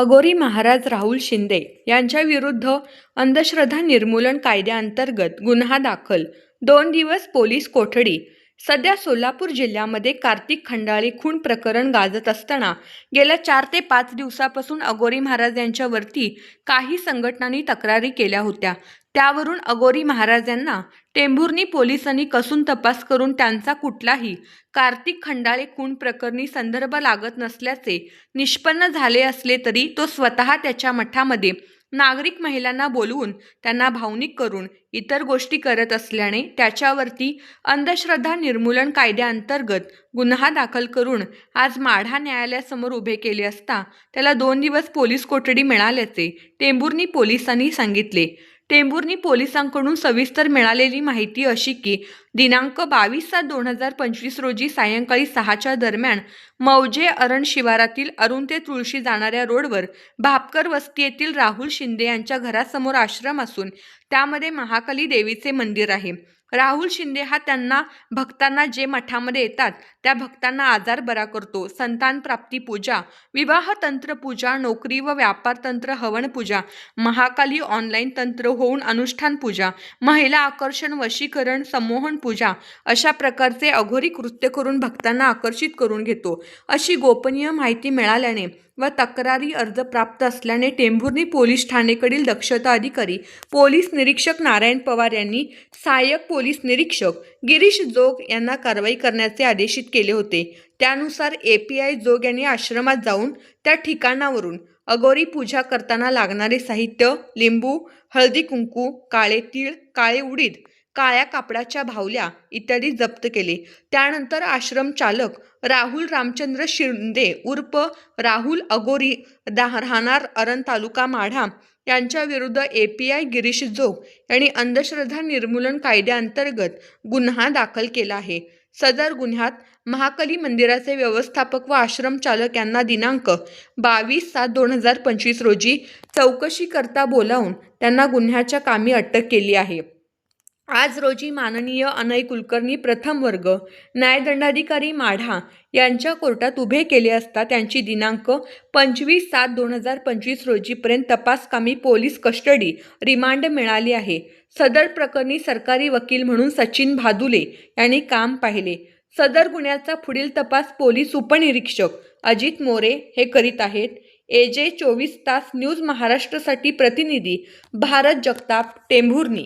अगोरी महाराज राहुल शिंदे यांच्या विरुद्ध अंधश्रद्धा निर्मूलन कायद्याअंतर्गत गुन्हा दाखल दोन दिवस पोलीस कोठडी सध्या सोलापूर जिल्ह्यामध्ये कार्तिक खंडाळी खून प्रकरण गाजत असताना गेल्या चार ते पाच दिवसापासून अघोरी महाराज यांच्यावरती काही संघटनांनी तक्रारी केल्या होत्या. त्यावरून अघोरी महाराज यांना टेंभुर्णी पोलिसांनी कसून तपास करून त्यांचा कुठलाही कार्तिक खंडाळे खून प्रकरणी संदर्भ लागत नसल्याचे निष्पन्न झाले असले तरी तो स्वतः त्याच्या मठामध्ये नागरिक महिलांना बोलवून त्यांना भावनिक करून इतर गोष्टी करत असल्याने त्याच्यावरती अंधश्रद्धा निर्मूलन कायद्याअंतर्गत गुन्हा दाखल करून आज माढा न्यायालयासमोर उभे केले असता त्याला दोन दिवस पोलीस कोठडी मिळाल्याचे टेंभुर्णी पोलिसांनी सांगितले. टेंभुर्णी पोलिसांकडून सविस्तर मिळालेली माहिती अशी की दिनांक बावीस सात दोन हजार पंचवीस रोजी सायंकाळी सहाच्या दरम्यान मौजे अरण शिवारातील अरुण ते तुळशी जाणाऱ्या रोडवर भापकर वस्ती येथील राहुल शिंदे यांच्या घरासमोर आश्रम असून त्यामध्ये महाकाली देवीचे मंदिर आहे. राहुल शिंदे हा त्यांना भक्तांना जे मठामध्ये येतात त्या भक्तांना आजार बरा करतो. संतान प्राप्ती पूजा विवाह तंत्र पूजा नोकरी व व्यापार तंत्र हवन पूजा महाकाली ऑनलाईन तंत्र होऊन अनुष्ठान पूजा महिला आकर्षण वशीकरण संमोहन पूजा अशा प्रकारचे अघोरी कृत्य करून भक्तांना आकर्षित करून घेतो. अशी गोपनीय माहिती मिळाल्याने व तक्रारी अर्ज प्राप्त असल्याने टेंभुर्णी पोलीस ठाणेकडील दक्षता अधिकारी पोलीस निरीक्षक नारायण पवार यांनी सहाय्यक पोलीस निरीक्षक गिरीश जोग यांना कारवाई करण्याचे आदेशित केले होते. त्यानुसार ए पी आय जोग यांनी आश्रमात जाऊन त्या ठिकाणावरून अगोरी पूजा करताना लागणारे साहित्य लिंबू हळदी कुंकू काळे तीळ काळे उडीद काळ्या कापडाच्या भावल्या इत्यादी जप्त केले. त्यानंतर आश्रम चालक राहुल रामचंद्र शिंदे उर्फ राहुल अगोरी दा राहणार अरण तालुका माढा यांच्या विरुद्ध A P I Girish Jog यांनी अंधश्रद्धा निर्मूलन कायद्याअंतर्गत गुन्हा दाखल केला आहे. सदर गुन्ह्यात महाकाली मंदिराचे व्यवस्थापक व आश्रम चालक यांना दिनांक बावीस सात दोन हजार पंचवीस रोजी चौकशीकरता बोलावून त्यांना गुन्ह्याच्या कामी अटक केली आहे. आज रोजी माननीय अनय कुलकर्णी प्रथम वर्ग न्यायदंडाधिकारी माढा यांच्या कोर्टात उभे केले असता त्यांची दिनांक पंचवीस सात दोन हजार पंचवीस रोजीपर्यंत तपासकामी पोलीस कस्टडी रिमांड मिळाली आहे. सदर प्रकरणी सरकारी वकील म्हणून सचिन भादुले यांनी काम पाहिले. सदर गुन्ह्याचा पुढील तपास पोलीस उपनिरीक्षक अजित मोरे हे करीत आहेत. ए जे चोवीस तास न्यूज महाराष्ट्रासाठी प्रतिनिधी भारत जगताप टेंभुर्णी.